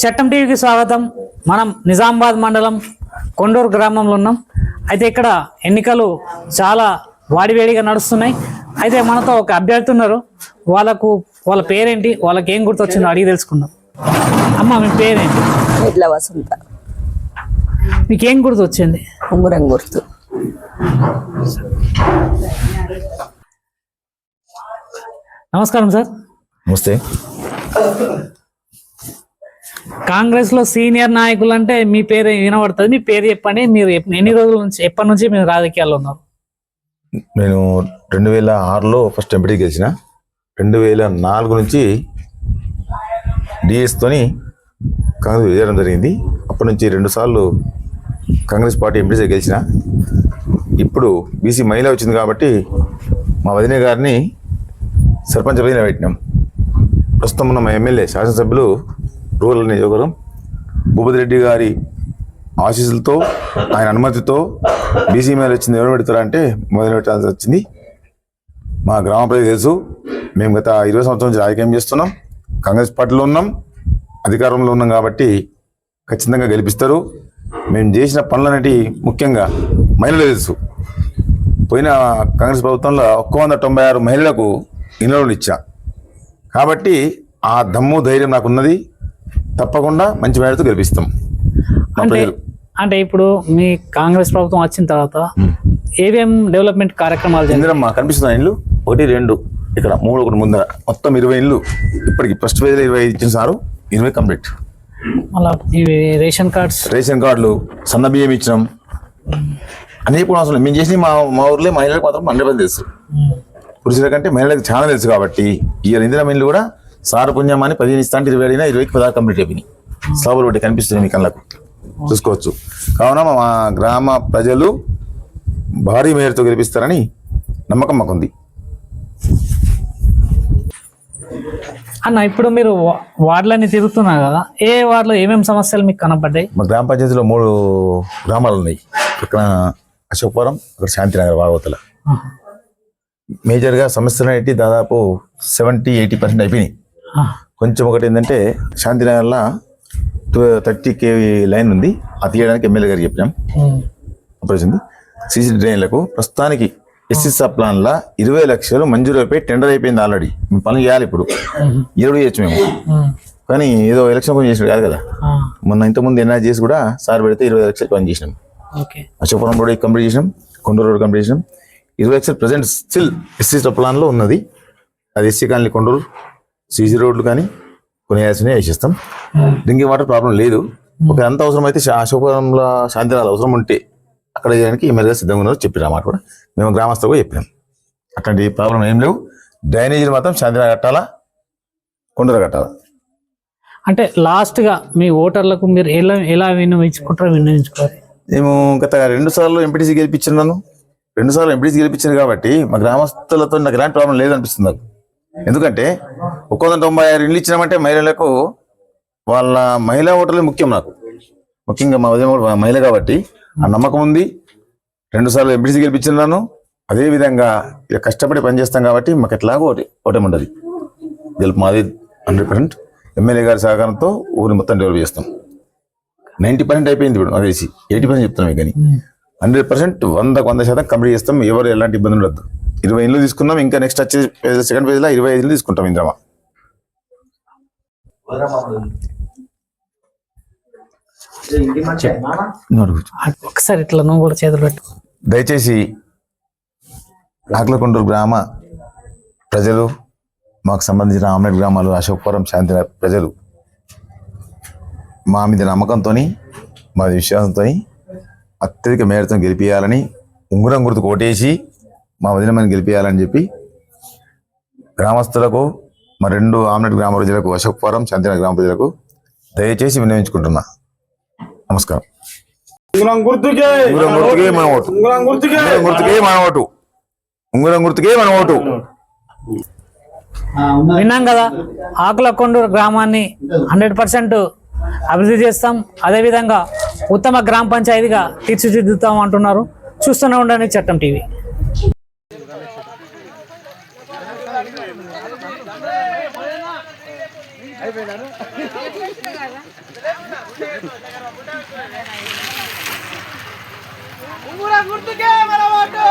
చట్టం టీవీకి స్వాగతం. మనం నిజామాబాద్ మండలం కొండూరు గ్రామంలో ఉన్నాం. అయితే ఇక్కడ ఎన్నికలు చాలా వాడివేడిగా నడుస్తున్నాయి. అయితే మనతో ఒక అభ్యర్థి ఉన్నారు. వాళ్ళకు వాళ్ళ పేరేంటి? వాళ్ళకి ఏం గుర్తొచ్చిందో అడిగి తెలుసుకుందాం. అమ్మ మీ పేరేంటి? ఇట్లా వసంత. మీకేం గుర్తొచ్చింది? ఉంగరం గుర్తు. నమస్కారం సార్. నమస్తే. కాంగ్రెస్లో సీనియర్ నాయకులు అంటే మీ పేరు వినబడుతుంది. మీ పేరు చెప్పండి. మీరు ఎన్ని రోజుల నుంచి ఎప్పటి నుంచి మీరు రాజకీయాల్లో ఉన్నారు? నేను రెండు వేల ఆరులో ఫస్ట్ ఎంపీటీ గెలిచిన. రెండు వేల నాలుగు నుంచి డిఎస్తోని కాంగ్రెస్ విజయడం జరిగింది. అప్పటి నుంచి రెండుసార్లు కాంగ్రెస్ పార్టీ ఎంపీసీ గెలిచిన. ఇప్పుడు బీసీ మహిళ వచ్చింది కాబట్టి మా వదిన గారిని సర్పంచ్ పెట్టినాం. ప్రస్తుతం ఉన్న మా ఎమ్మెల్యే శాసనసభ్యులు రూరల్ నియోజకవర్గం భూపతి రెడ్డి గారి ఆశీస్సులతో ఆయన అనుమతితో బీసీ మీద వచ్చింది ఎవరు పెడతారా అంటే మొదలు పెట్టాల్సి వచ్చింది. మా గ్రామ ప్రజలు తెలుసు మేము గత ఇరవై సంవత్సరం నుంచి రాజకీయం చేస్తున్నాం. కాంగ్రెస్ పార్టీలో ఉన్నాం అధికారంలో ఉన్నాం కాబట్టి ఖచ్చితంగా గెలిపిస్తారు. మేము చేసిన పనులన్నిటి ముఖ్యంగా మహిళలు తెలుసు. పోయిన కాంగ్రెస్ ప్రభుత్వంలో ఒక్క వంద తొంభై ఆరు మహిళలకు ఇళ్ళు ఇచ్చా. కాబట్టి ఆ దమ్ము ధైర్యం నాకు ఉన్నది తప్పకుండా మంచి మేడతో గెలిపిస్తాం. అంటే అంటే ఇప్పుడు మీ కాంగ్రెస్ ప్రభుత్వం వచ్చిన తర్వాత ఏమేం డెవలప్మెంట్ కార్యక్రమాలు ఇందిరమ్మ కనిపిస్తున్న ఇల్లు? ఒకటి రెండు. ఇక్కడ మూడు ఒకటి ముందర. మొత్తం ఇరవై ఇల్లు. ఇప్పటికి ఫస్ట్ ఫేజ్ ఇరవై ఇచ్చిన సారు. ఇరవై కంప్లీట్. మళ్ళా రేషన్ కార్డ్స్? రేషన్ కార్డులు సన్న బియ్యం ఇచ్చినాం. అన్నీ కూడా అవసరం. మేము చేసి మా మా ఊర్లో మహిళలకు మాత్రం హండ్రెడ్ పర్సెంట్ తెలుసు. పురుషుల కంటే మహిళలకు చాలా తెలుసు కాబట్టి ఈ ఇందిరమ్మ ఇల్లు కూడా సారు పుణ్యం అని పదిహేను ఇస్తా అంటే ఇరవై అయినా ఇరవైకి పదహారు కంప్లీట్ అయిపోయినాయి. స్లాబులు ఒకటి కనిపిస్తున్నాయి మీ కళ్ళకు. చూసుకోవచ్చు. కావున మా గ్రామ ప్రజలు భారీ మేరతో గెలిపిస్తారని నమ్మకం మాకుంది. అన్న ఇప్పుడు మీరు వార్డులన్నీ తిరుగుతున్నారు కదా ఏ వార్డులో ఏమేమి సమస్యలు మీకు కనపడ్డాయి? మా గ్రామ పంచాయతీలో మూడు గ్రామాలు ఉన్నాయి. ఇక్కడ అశోకపురం అక్కడ శాంతినగర్ వాడవతల మేజర్గా సమస్యలు అనేవి దాదాపు సెవెంటీ ఎయిటీ పర్సెంట్ అయిపోయినాయి. కొంచెం ఒకటి ఏంటంటే శాంతినగర్లో థర్టీ కేవీ లైన్ ఉంది. అది తీయడానికి ఎమ్మెల్యే గారికి చెప్పినాం. ఆపరేషన్ సీసీ డ్రైన్లకు ప్రస్తుతానికి ఎస్ఎస్ఆ ప్లాన్లో ఇరవై లక్షలు మంజూరు అయిపోయి టెండర్ అయిపోయింది ఆల్రెడీ. మేము పనులు చేయాలి ఇప్పుడు. ఇరవై చేయొచ్చు మేము. కానీ ఏదో ఎలక్షన్ పని చేసినాడు కాదు కదా? మొన్న ఇంతకుముందు ఎన్ఆర్ చేసి కూడా సార్ పెడితే ఇరవై లక్షలు పని చేసినాం. అశోకపురం రోడ్ కంప్లీట్ చేసినాం. కొండూరు రోడ్ కంప్లీట్ చేసినాం. ఇరవై లక్షలు ప్రజెంట్ స్టిల్ ఎస్సీ ప్లాన్లో ఉన్నది. అది ఎస్సీ కాలనీ కొండూరు సీసీ రోడ్లు కానీ కొన్ని వేయాల్సినవి వేసిస్తాం. డ్రింకింగ్ వాటర్ ప్రాబ్లం లేదు. ఒక ఎంత అవసరం అయితే శా- అశోకపురంలో శాంతినాలు అవసరం ఉంటే అక్కడ చేయడానికి ఎమ్మెల్యే సిద్ధంగా ఉన్నారు చెప్పిన మాట కూడా. మేము గ్రామస్తులు కూడా చెప్పినాం. అట్లాంటి ప్రాబ్లం ఏం లేవు. డ్రైనేజీలు మాత్రం శాంతినగర్ కట్టాలా? కొండూరు కట్టాలా? అంటే లాస్ట్గా మీ ఓటర్లకు మీరు ఎలా ఎలా వినియోగించుకుంటారో వినియోగించుకోవాలి. మేము గత రెండు సార్లు ఎంపీటీసీ గెలిపించాను రెండుసార్లు రెండు సార్లు కాబట్టి మా గ్రామస్తులతో నాకు ఎలాంటి ప్రాబ్లం లేదనిపిస్తుంది నాకు. ఎందుకంటే ఒక వంద తొంభై ఆరు ఇండ్లు ఇచ్చినామంటే మహిళలకు వాళ్ళ మహిళా ఓటర్లే ముఖ్యం నాకు. ముఖ్యంగా మా ఉదయం మహిళ కాబట్టి ఆ నమ్మకం ఉంది. రెండు సార్లు గెలిపించినాను అదేవిధంగా అదే విధంగా ఇక కష్టపడి పనిచేస్తాం కాబట్టి మాకు ఎట్లాగో ఒకటి ఓటమి ఉండదు. గెలుపు మాది హండ్రెడ్ పర్సెంట్ ఎమ్మెల్యే గారి సహకారంతో ఊరిని మొత్తం డెవలప్ చేస్తాం. నైంటీ పర్సెంట్ అయిపోయింది ఇప్పుడు నాకు తెలిసి. ఎయిటీ పర్సెంట్ చెప్తున్నాం కానీ హండ్రెడ్ పర్సెంట్ వందకు వంద శాతం కంప్లీట్ చేస్తాం. ఎవరు ఎలాంటి ఇబ్బంది ఉండదు ఇరవై ఇల్లు తీసుకున్నాం. ఇంకా నెక్స్ట్ వచ్చే సెకండ్ ఫేజ్లో ఇరవై ఐదు తీసుకుంటాం ఇంద్రమా. ఒకసారి ఇట్లా నువ్వు కూడా చేతులు పెట్టు దయచేసి ఆకులకొండూరు గ్రామ ప్రజలు మాకు సంబంధించిన ఆమ్లెట్ గ్రామాలు అశోకపురం శాంతి ప్రజలు మా మీద నమ్మకంతో మా విశ్వాసంతో అత్యధిక మేరతో గెలిపించాలని ఉంగురం గుర్తు కోటేసి మా వదినమని గెలిపించాలని చెప్పి గ్రామస్తులకు మా రెండు ఆమ్లెట్ గ్రామ ప్రజలకు అశోకపురం శాంతినగర్ గ్రామ ప్రజలకు దయచేసి వినియోగించుకుంటున్నా నమస్కారం. ఉంగరం గుర్తుకే మన ఓటు. ఉంగరం గుర్తుకే. ఉంగరం గుర్తుకే మన ఓటు. ఉంగరం గుర్తుకే మన ఓటు. విన్నాం కదా ఆకుల కొండూరు గ్రామాన్ని హండ్రెడ్ పర్సెంట్ అభివృద్ధి చేస్తాం. అదేవిధంగా ఉత్తమ గ్రామ పంచాయతీగా తీర్చిదిద్దుతాం అంటున్నారు. చూస్తూనే ఉండండి చట్టం టీవీ. గుర్తుకే మన గుర్తుకే